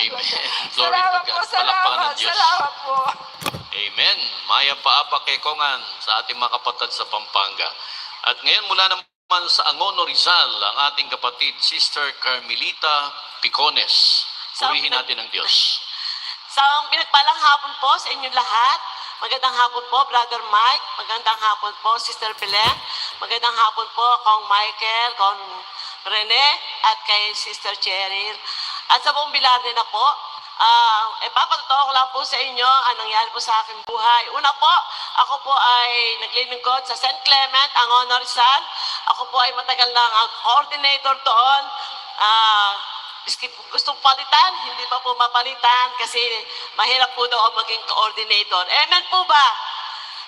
Amen. Glory to Salamat po, God. Ng salamat, salamat po. Amen. Maya paaba kay Kongan sa ating mga kapatid sa Pampanga. At ngayon mula naman sa Angono Rizal, ang ating kapatid, Sister Carmelita Picones. Purihin natin ang Diyos. Sa pinagpalang hapon po sa inyong lahat. Magandang hapon po, Brother Mike. Magandang hapon po, Sister Belen. Magandang hapon po, Kong Michael, Kong Rene, at kay Sister Cheryl. At sa buong bilarde na po, ah eh, papatotoo ko lang po sa inyo ang nangyari po sa aking buhay. Una po, ako po ay naglilingkod sa St. Clement, ang Honor Rizal. Ako po ay matagal ang coordinator doon. Ah, Miski po gustong palitan, hindi pa po mapalitan kasi mahirap po daw maging coordinator. Amen po ba?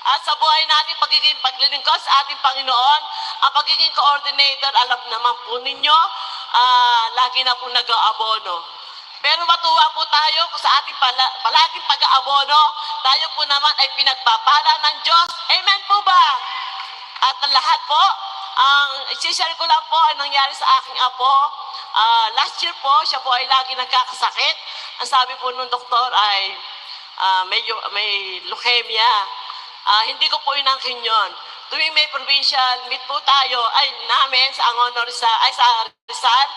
At sa buhay natin, pagiging paglilingkod sa ating Panginoon, ang pagiging coordinator, alam naman po ninyo, ah, lagi na po nag-aabono. Pero matuwa po tayo sa ating pala, palaging pag-aabono, tayo po naman ay pinagpapala ng Diyos. Amen po ba? At lahat po, ang isishare ko lang po ang nangyari sa aking apo. Ah, last year po, siya po ay lagi nagkakasakit. Ang sabi po nung doktor ay ah, medyo, may leukemia. Ah, hindi ko po inangkin yun. Tuwing may provincial meet po tayo, ay namin sa Angono Rizal, ay sa Rizal,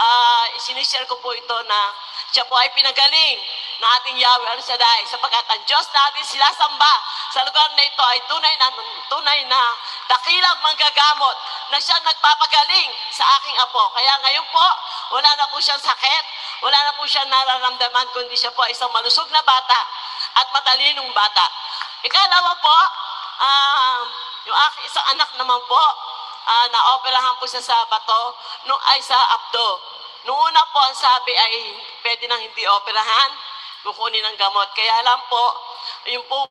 ah, sinishare ko po ito na siya po ay pinagaling ng ating Yahweh Al Shaddai sapagkat ang Diyos natin sila samba sa lugar na ito ay tunay na tunay na dakilang manggagamot na siya nagpapagaling sa aking apo. Kaya ngayon po, wala na po siyang sakit, wala na po siyang nararamdaman kundi siya po ay isang malusog na bata at matalinong bata. Ikalawa po, ah, yung aking isang anak naman po, ah, na-operahan po siya sa bato, nung ay sa abdo. Noong una po, ang sabi ay pwede nang hindi operahan, kukunin ng gamot. Kaya lang po, yung pong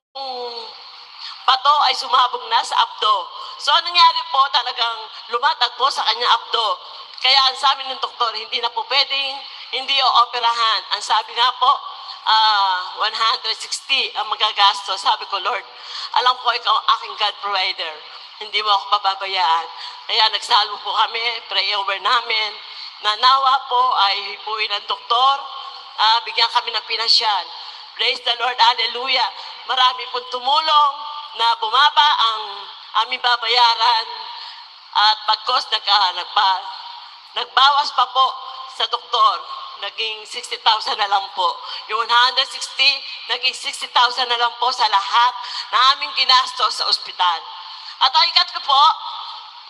bato ay sumabog na sa abdo. So, anong nangyari po, talagang lumatag po sa kanyang abdo. Kaya ang sabi ng doktor, hindi na po pwedeng hindi o operahan. Ang sabi nga po, ah 160 ang magagastos. Sabi ko, Lord, alam ko ikaw ang aking God provider. Hindi mo ako pababayaan. Kaya nagsalo po kami, pray over namin, na nawa po ay hipuin ng doktor, ah, bigyan kami ng pinansyal. Praise the Lord, hallelujah. Marami pong tumulong na bumaba ang aming babayaran at bagkos nagka, nagpa, nagbawas pa po sa doktor. Naging 60,000 na lang po. Yung 160, naging 60,000 na lang po sa lahat na aming ginastos sa ospital. At ang ikatlo po,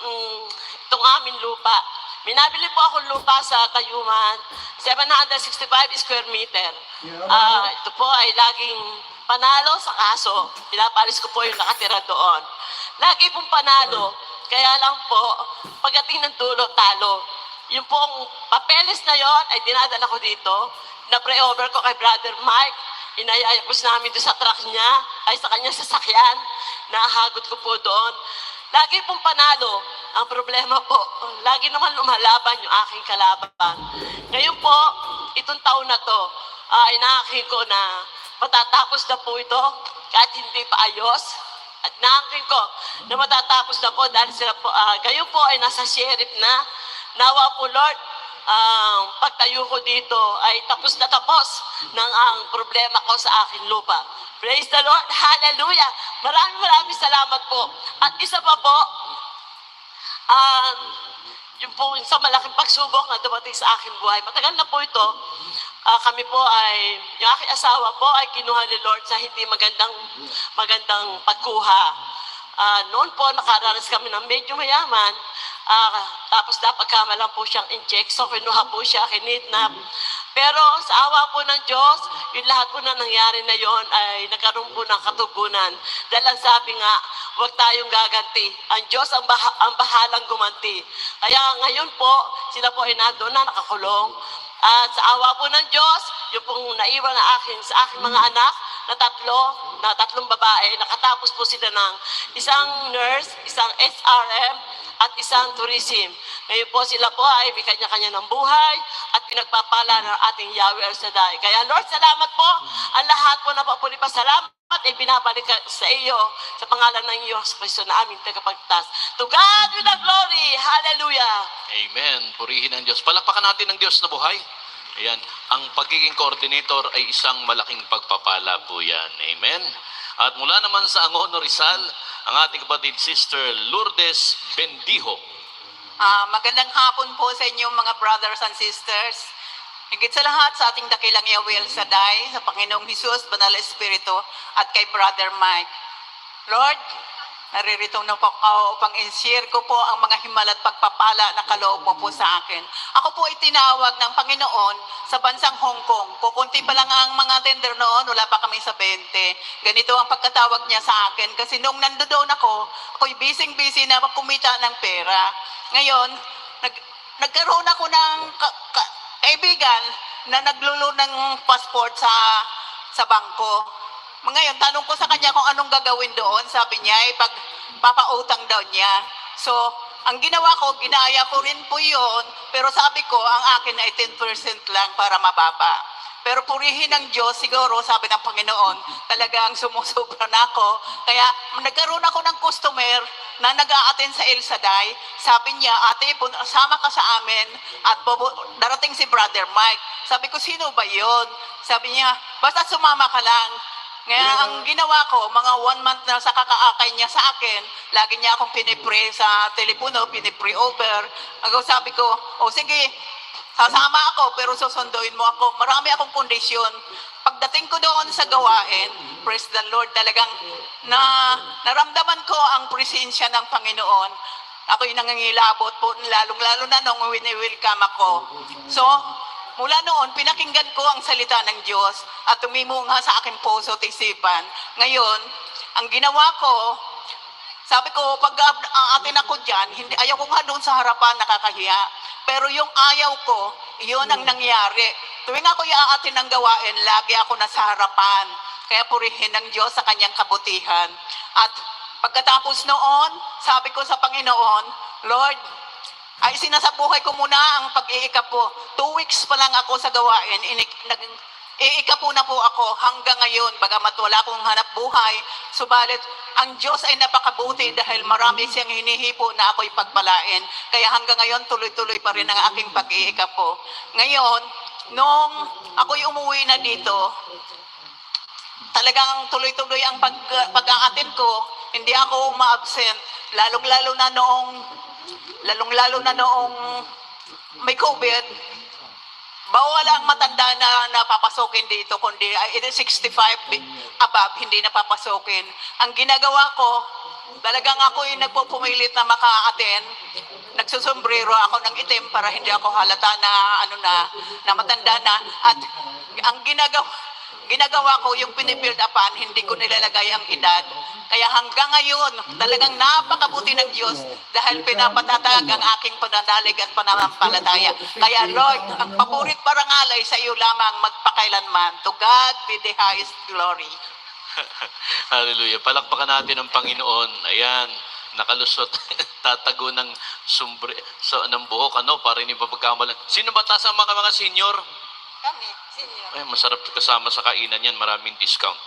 mm, itong aming lupa. Minabili po akong lupa sa Tayuman, 765 square meter. Ah, ito po ay laging panalo sa kaso. Pinapalis ko po yung nakatira doon. Lagi pong panalo. Kaya lang po, pagdating ng dulo, talo. Yung pong papeles na yon ay dinadala ko dito. Na-pre-over ko kay Brother Mike. Inayayapos namin doon sa truck niya, ay sa kanyang sasakyan. Nahagot ko po doon. Lagi pong panalo. Ang problema po, lagi naman lumalaban yung aking kalaban. Ngayon po, itong taon na to, uh, inaangkin ko na matatapos na po ito kahit hindi pa ayos. At naangkin ko na matatapos na po dahil sila po, ah, kayo po ay nasa sheriff na. Nawa po Lord, ang pagtayo ko dito ay tapos na tapos ng ang problema ko sa aking lupa. Praise the Lord. Hallelujah. Maraming maraming salamat po. At isa pa po, um, yung po sa malaking pagsubok na dumating sa aking buhay. Matagal na po ito. Ah, kami po ay, yung aking asawa po ay kinuha ni Lord sa hindi magandang, magandang pagkuha. Ah, noon po nakaranas kami ng medyo mayaman. Ah, tapos napagkamalan po siyang inject. So kinuha po siya, kinidnap. Pero sa awa po ng Diyos, yung lahat po na nangyari na yon ay nagkaroon po ng katugunan. Dahil ang sabi nga, huwag tayong gaganti. Ang Diyos ang, baha- ang bahalang gumanti. Kaya ngayon po, sila po ay nandun na nakakulong. At sa awa po ng Diyos, yung pong naiwan na akin sa aking mga anak, na tatlo, na tatlong babae, nakatapos po sila ng isang nurse, isang SRM, at isang tourism. Ngayon po sila po ay may kanya-kanya ng buhay at pinagpapala ng ating Yahweh El Shaddai. Kaya Lord, salamat po. Ang lahat po na papuli pa salamat ay binabalik ka sa iyo sa pangalan ng Diyos Kristo na aming tagapagtas. To God with the glory. Hallelujah. Amen. Purihin ang Diyos. Palakpakan natin ang Diyos na buhay. Ayan, ang pagiging coordinator ay isang malaking pagpapala po yan. Amen? At mula naman sa Angono Rizal, ang ating kapatid Sister Lourdes Bendijo. Ah, magandang hapon po sa inyo mga brothers and sisters. Higit sa lahat sa ating dakilang Yahweh El Shaddai, sa Panginoong Hesus, Banal Espiritu, at kay Brother Mike. Lord, naririto na po ako upang in-share ko po ang mga himala at pagpapala na kaloob mo po sa akin. Ako po itinawag ng Panginoon sa bansang Hong Kong. Kukunti pa lang ang mga tender noon, wala pa kami sa 20. Ganito ang pagkatawag niya sa akin kasi nung nandoon ako, ako'y busy-busy na kumita ng pera. Ngayon, nag, nagkaroon ako ng ka- ka- kaibigan na naglulo ng passport sa sa bangko. Ngayon, tanong ko sa kanya kung anong gagawin doon. Sabi niya, ay pag papautang daw niya. So, ang ginawa ko, ginaya ko rin po yun. Pero sabi ko, ang akin ay 10% lang para mababa. Pero purihin ng Diyos, siguro, sabi ng Panginoon, talagang sumusobra na ako. Kaya nagkaroon ako ng customer na nag a sa El Shaddai. Sabi niya, ate, sama ka sa amin at darating si Brother Mike. Sabi ko, sino ba yon? Sabi niya, basta sumama ka lang. Ngayon, ang ginawa ko, mga one month na sa kakaakay niya sa akin, lagi niya akong pinipray sa telepono, pinipray over. Ako sabi ko, o sige, sasama ako, pero susunduin mo ako. Marami akong kondisyon. Pagdating ko doon sa gawain, praise the Lord, talagang na, naramdaman ko ang presensya ng Panginoon. Ako'y nangangilabot po, lalong-lalo na nung wini-welcome ako. So, Mula noon, pinakinggan ko ang salita ng Diyos at tumimunga sa aking puso at isipan. Ngayon, ang ginawa ko, sabi ko, pag a- ang atin ako dyan, hindi, ayaw ko nga doon sa harapan, nakakahiya. Pero yung ayaw ko, yun ang nangyari. Tuwing ako iaatin ng gawain, lagi ako nasa harapan. Kaya purihin ng Diyos sa kanyang kabutihan. At pagkatapos noon, sabi ko sa Panginoon, Lord, ay sinasabuhay ko muna ang pag-iikap po. Two weeks pa lang ako sa gawain, inik, nag, iikapo na po ako hanggang ngayon, bagamat wala akong hanap buhay. Subalit, ang Diyos ay napakabuti dahil marami siyang hinihipo na ako'y pagpalain. Kaya hanggang ngayon, tuloy-tuloy pa rin ang aking pag-iikap po. Ngayon, nung ako'y umuwi na dito, talagang tuloy-tuloy ang pag, pag-aatin ko, hindi ako ma-absent. Lalong-lalo na noong lalong-lalo na noong may COVID, bawal ang matanda na napapasokin dito, kundi it is 65 bi- above, hindi napapasokin. Ang ginagawa ko, talagang ako yung nagpupumilit na maka-attend. Nagsusombrero ako ng itim para hindi ako halata na ano na, na matanda na. At ang ginagawa, ginagawa ko yung pinibuild upan, hindi ko nilalagay ang edad. Kaya hanggang ngayon, talagang napakabuti ng Diyos dahil pinapatatag ang aking pananalig at pananampalataya. Kaya Lord, ang paborit parangalay sa iyo lamang magpakailanman. To God be the highest glory. Hallelujah. Palakpakan natin ang Panginoon. Ayan, nakalusot. Tatago ng sumbre, sa ng buhok, ano, para hindi pa pagkamalan. Sino ba taas ang mga mga senior? Kami, senior. Ay, masarap kasama sa kainan yan, maraming discount.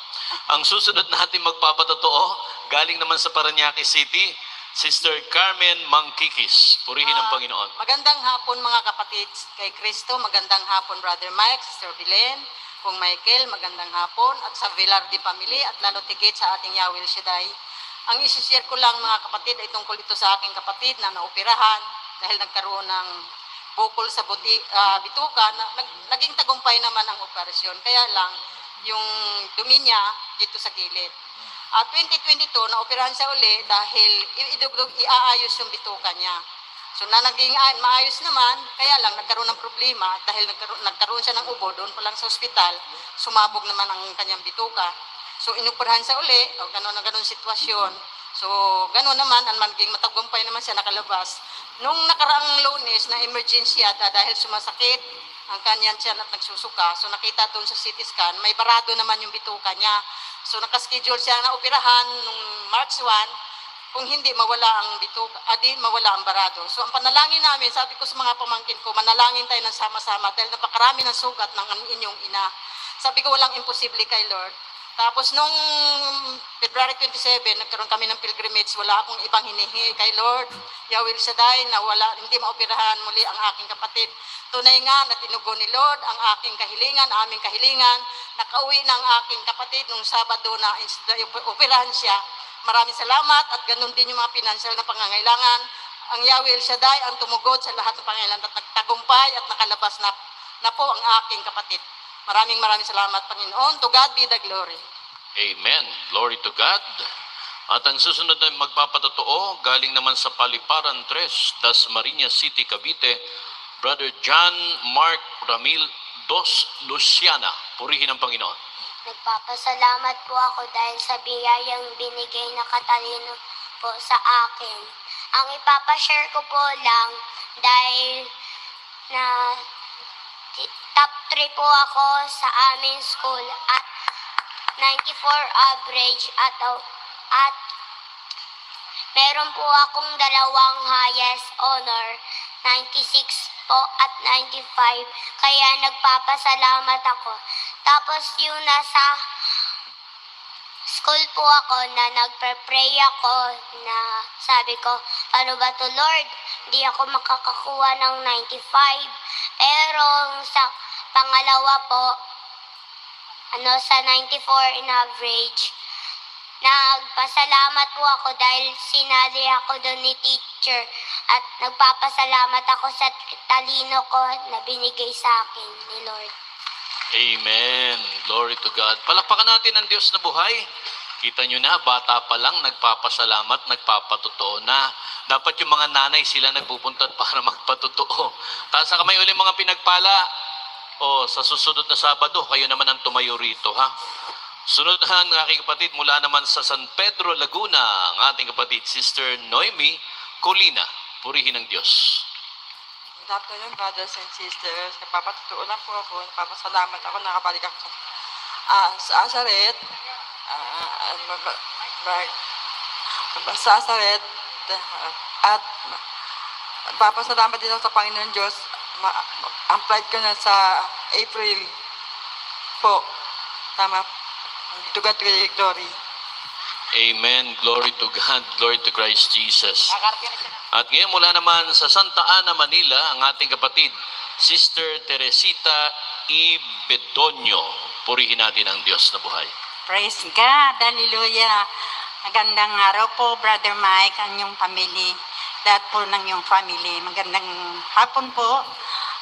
Ang susunod natin magpapatotoo, galing naman sa Paranaque City, Sister Carmen Mangkikis. Purihin ang Ah, Panginoon. Magandang hapon mga kapatid kay Kristo. Magandang hapon Brother Mike, Sister Belen, Kung Michael, magandang hapon. At sa Velarde family at lalo tigit sa ating Yahweh El Shaddai. Ang isishare ko lang mga kapatid ay tungkol ito sa aking kapatid na naoperahan dahil nagkaroon ng bukol sa buti, ah, bituka. Na, nag, naging tagumpay naman ang operasyon. Kaya lang, yung dumi niya dito sa gilid. At 2022, naoperahan siya uli dahil i- idugdug, iaayos yung bituka niya. So na naging ah, maayos naman, kaya lang nagkaroon ng problema dahil nagkaroon, nagkaroon siya ng ubo doon pa lang sa ospital, sumabog naman ang kanyang bituka. So inoperahan siya uli, o gano'n na gano'n sitwasyon. So gano'n naman, ang maging matagumpay naman siya nakalabas. Nung nakaraang lunes na emergency ata dahil sumasakit ang kanyang tiyan at nagsusuka. So nakita doon sa CT scan, may barado naman yung bituka niya. So nakaschedule siya na operahan nung March 1 kung hindi mawala ang bituka, adi mawala ang barado. So ang panalangin namin, sabi ko sa mga pamangkin ko, manalangin tayo ng sama-sama dahil napakarami ng sugat ng inyong ina. Sabi ko walang imposible kay Lord. Tapos nung February 27, nagkaroon kami ng pilgrimage. Wala akong ibang hinihingi kay Lord. Yahweh Shaddai na wala, hindi maoperahan muli ang aking kapatid. Tunay nga na tinugo ni Lord ang aking kahilingan, aming kahilingan. Nakauwi ng aking kapatid nung Sabado na operahan siya. Maraming salamat at ganun din yung mga pinansyal na pangangailangan. Ang Yahweh Shaddai ang tumugot sa lahat ng pangangailangan at nagtagumpay at nakalabas na, na po ang aking kapatid. Maraming maraming salamat, Panginoon. To God be the glory. Amen. Glory to God. At ang susunod na magpapatotoo, galing naman sa Paliparan 3, Dasmariñas City, Cavite, Brother John Mark Ramil Dos Luciana. Purihin ang Panginoon. Nagpapasalamat po ako dahil sa biyayang binigay na katalino po sa akin. Ang ipapashare ko po lang dahil na top 3 po ako sa aming school at 94 average at at meron po akong dalawang highest honor 96 po at 95 kaya nagpapasalamat ako tapos yung nasa school po ako na nagpe-pray ako na sabi ko, paano ba to Lord? Hindi ako makakakuha ng 95. Pero sa pangalawa po, ano sa 94 in average, nagpasalamat po ako dahil sinali ako doon ni teacher at nagpapasalamat ako sa talino ko na binigay sa akin ni Lord. Amen. Glory to God. Palakpakan natin ang Diyos na buhay. Kita nyo na, bata pa lang, nagpapasalamat, nagpapatotoo na. Dapat yung mga nanay sila nagpupunta para magpatotoo. Taas na kamay uli mga pinagpala. O sa susunod na Sabado, kayo naman ang tumayo rito, ha? Sunod na ang aking kapatid mula naman sa San Pedro, Laguna, ang ating kapatid, Sister Noemi Colina. Purihin ng Diyos. Good afternoon, brothers and sisters. Nagpapatutuo lang po ako. Nagpapasalamat ako. Nakabalik ako sa, ah, sa Asaret. Ma- ma- sa Asaret. At nagpapasalamat din ako sa Panginoon Diyos. Ma, ang flight ko na sa April po. Tama. To God be glory. Amen. Glory to God. Glory to Christ Jesus. At ngayon mula naman sa Santa Ana, Manila, ang ating kapatid, Sister Teresita E. Bedonio. Purihin natin ang Diyos na buhay. Praise God. Hallelujah. Magandang araw po, Brother Mike, ang iyong family. Lahat po ng iyong family. Magandang hapon po.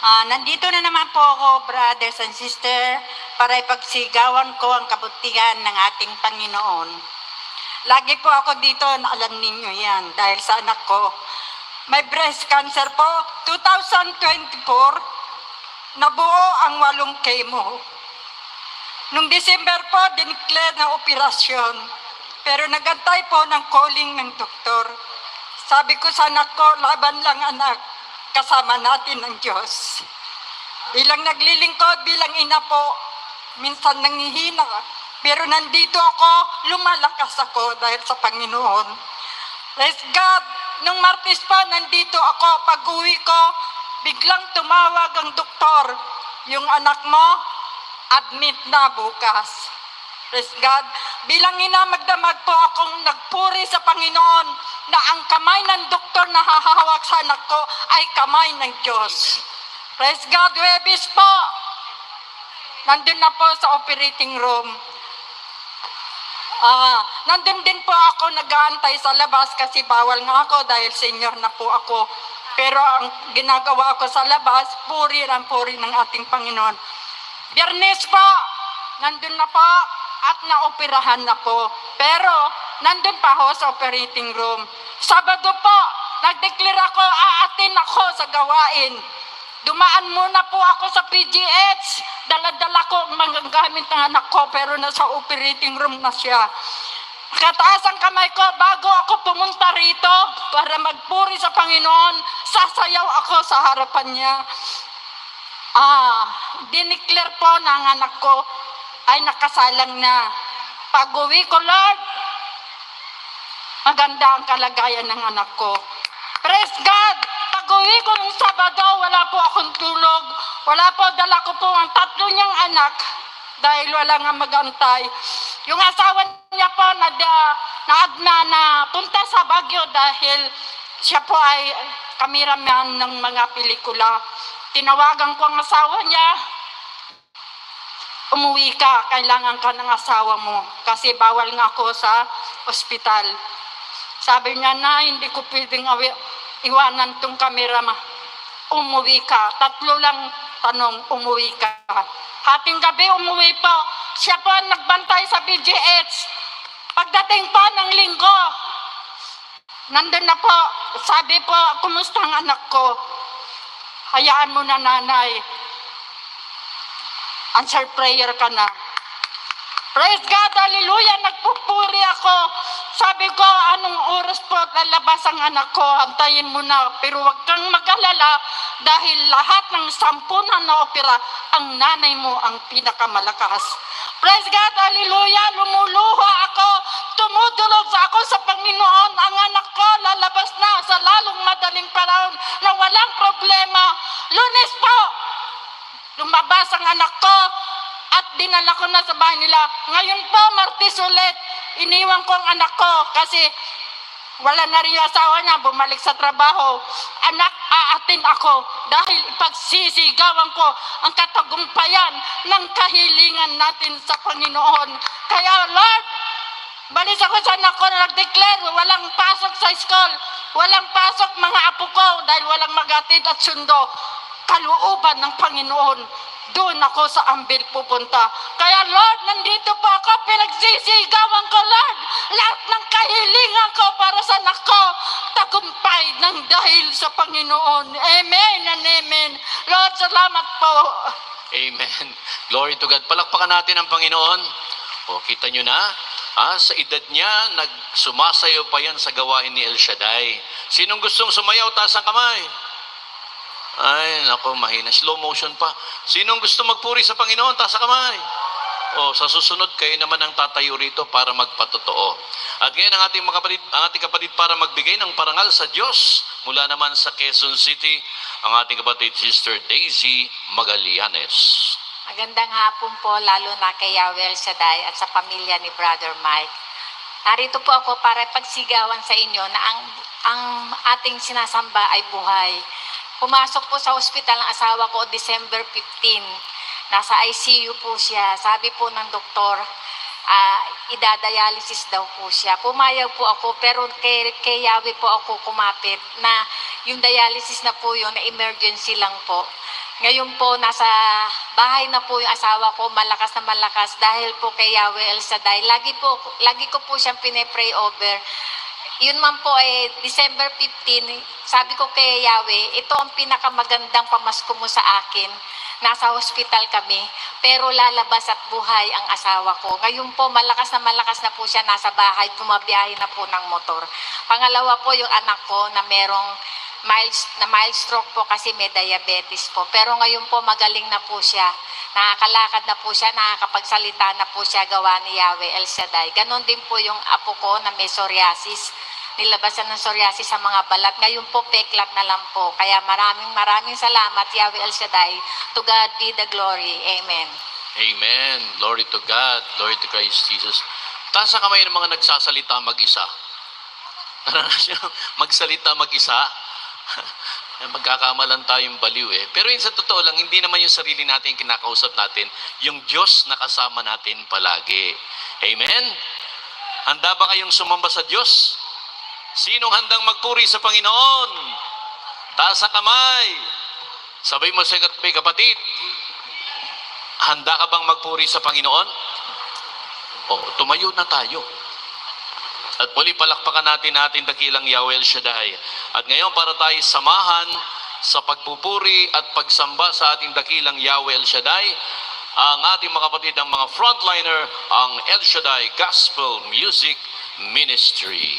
Ah, nandito na naman po ako, brothers and sister, para ipagsigawan ko ang kabutihan ng ating Panginoon. Lagi po ako dito, alam ninyo yan, dahil sa anak ko. May breast cancer po. 2024, nabuo ang walong chemo. Nung December po, dineclare na operasyon. Pero nagantay po ng calling ng doktor. Sabi ko sa anak ko, laban lang anak, kasama natin ang Diyos. Bilang naglilingkod, bilang ina po, minsan nangihina. Pero nandito ako, lumalakas ako dahil sa Panginoon. Praise God! Nung Martes pa, nandito ako. Pag-uwi ko, biglang tumawag ang doktor. Yung anak mo, admit na bukas. Praise God. Bilang ina, magdamag po akong nagpuri sa Panginoon na ang kamay ng doktor na hahawak sa anak ko ay kamay ng Diyos. Praise God. Webis po. Nandun na po sa operating room. Ah, nandun din po ako nag-aantay sa labas kasi bawal nga ako dahil senior na po ako. Pero ang ginagawa ko sa labas, puri ang puri ng ating Panginoon. Biyernes po, nandun na po at naoperahan na po. Pero nandun pa ako sa operating room. Sabado po, nag-declare ako, aatin ako sa gawain. Dumaan muna po ako sa PGH. Dala-dala ko ang mga gamit ng anak ko pero nasa operating room na siya. Kataas ang kamay ko bago ako pumunta rito para magpuri sa Panginoon. Sasayaw ako sa harapan niya. Ah, diniklear po ng anak ko ay nakasalang na. Pag-uwi ko, Lord, maganda ang kalagayan ng anak ko. Praise God! Pag-uwi ko ng Sabado, wala po akong tulog. Wala po, dala ko po ang tatlo niyang anak dahil wala nga magantay. Yung asawa niya po na, na, na, na, na punta sa Baguio dahil siya po ay kameraman ng mga pelikula. Tinawagan ko ang asawa niya, umuwi ka, kailangan ka ng asawa mo kasi bawal nga ako sa ospital. Sabi niya na hindi ko pwedeng iwanan tong kamera ma. Umuwi ka. Tatlo lang tanong, umuwi ka. Hating gabi umuwi po. Siya po ang nagbantay sa BGH. Pagdating po ng linggo, nandun na po. Sabi po, kumusta ang anak ko? Hayaan mo na nanay. Answer prayer ka na. Praise God, hallelujah, nagpupuri ako. Sabi ko, anong oras po lalabas ang anak ko? Antayin mo na. Pero huwag kang mag-alala dahil lahat ng sampu na na-opera, ang nanay mo ang pinakamalakas. Praise God, hallelujah, lumuluha ako. Tumutulog ako sa Panginoon. Ang anak ko lalabas na sa lalong madaling panahon na walang problema. Lunes po, lumabas ang anak ko at dinala ko na sa bahay nila. Ngayon po, Martis ulit, iniwan ko ang anak ko kasi wala na rin asawa niya, bumalik sa trabaho. Anak, aatin ako dahil ipagsisigawan ko ang katagumpayan ng kahilingan natin sa Panginoon. Kaya Lord, balis ako sa anak ko na nag-declare, walang pasok sa school, walang pasok mga apo ko dahil walang magatid at sundo kalooban ng Panginoon. Doon ako sa ambil pupunta. Kaya Lord, nandito po ako, pinagsisigawan ko Lord. Lahat ng kahilingan ko para sa anak ko, tagumpay ng dahil sa Panginoon. Amen and amen. Lord, salamat po. Amen. Glory to God. Palakpakan natin ang Panginoon. O, kita nyo na, ah, sa edad niya, nagsumasayo pa yan sa gawain ni El Shaddai. Sinong gustong sumayaw, taas ang kamay. Ay, nako, mahina. Slow motion pa. Sinong gusto magpuri sa Panginoon, taas ang kamay. O, sa susunod, kayo naman ang tatayo rito para magpatotoo. At ngayon, ang ating, mga ang ating kapatid para magbigay ng parangal sa Diyos, mula naman sa Quezon City, ang ating kapatid, Sister Daisy Magallanes. Magandang hapon po, lalo na kay Yawel Shaday at sa pamilya ni Brother Mike. Narito po ako para pagsigawan sa inyo na ang, ang ating sinasamba ay buhay. Pumasok po sa ospital ang asawa ko December 15. Nasa ICU po siya. Sabi po ng doktor, ah, idadialysis daw po siya. Pumayag po ako pero kay, kay po ako kumapit na yung dialysis na po yun, na emergency lang po. Ngayon po, nasa bahay na po yung asawa ko, malakas na malakas dahil po kay Yahweh El Shaddai. Lagi, po, lagi ko po siyang pinipray over. Yun man po ay December 15, sabi ko kay Yahweh, ito ang pinakamagandang pamasko mo sa akin. Nasa hospital kami, pero lalabas at buhay ang asawa ko. Ngayon po, malakas na malakas na po siya nasa bahay, pumabiyahe na po ng motor. Pangalawa po yung anak ko na merong mild, na mild stroke po kasi may diabetes po. Pero ngayon po magaling na po siya. Nakakalakad na po siya, nakakapagsalita na po siya gawa ni Yahweh El Shaddai. Ganon din po yung apo ko na may psoriasis. Nilabasan ng psoriasis sa mga balat. Ngayon po, peklat na lang po. Kaya maraming maraming salamat, Yahweh El Shaddai. To God be the glory. Amen. Amen. Glory to God. Glory to Christ Jesus. Taas sa kamay ng mga nagsasalita mag-isa. Magsalita mag-isa. Magkakamalan tayong baliw eh. Pero yun sa totoo lang, hindi naman yung sarili natin kinakausap natin. Yung Diyos na kasama natin palagi. Amen? Handa ba kayong sumamba sa Diyos? Sinong handang magpuri sa Panginoon? Taas ang kamay. Sabay mo sa kapatid, handa ka bang magpuri sa Panginoon? O, tumayo na tayo. At muli palakpakan natin natin dakilang Yahweh Shaddai. At ngayon para tayo samahan sa pagpupuri at pagsamba sa ating dakilang Yahweh El Shaddai, ang ating mga kapatid, ang mga frontliner, ang El Shaddai Gospel Music Ministry.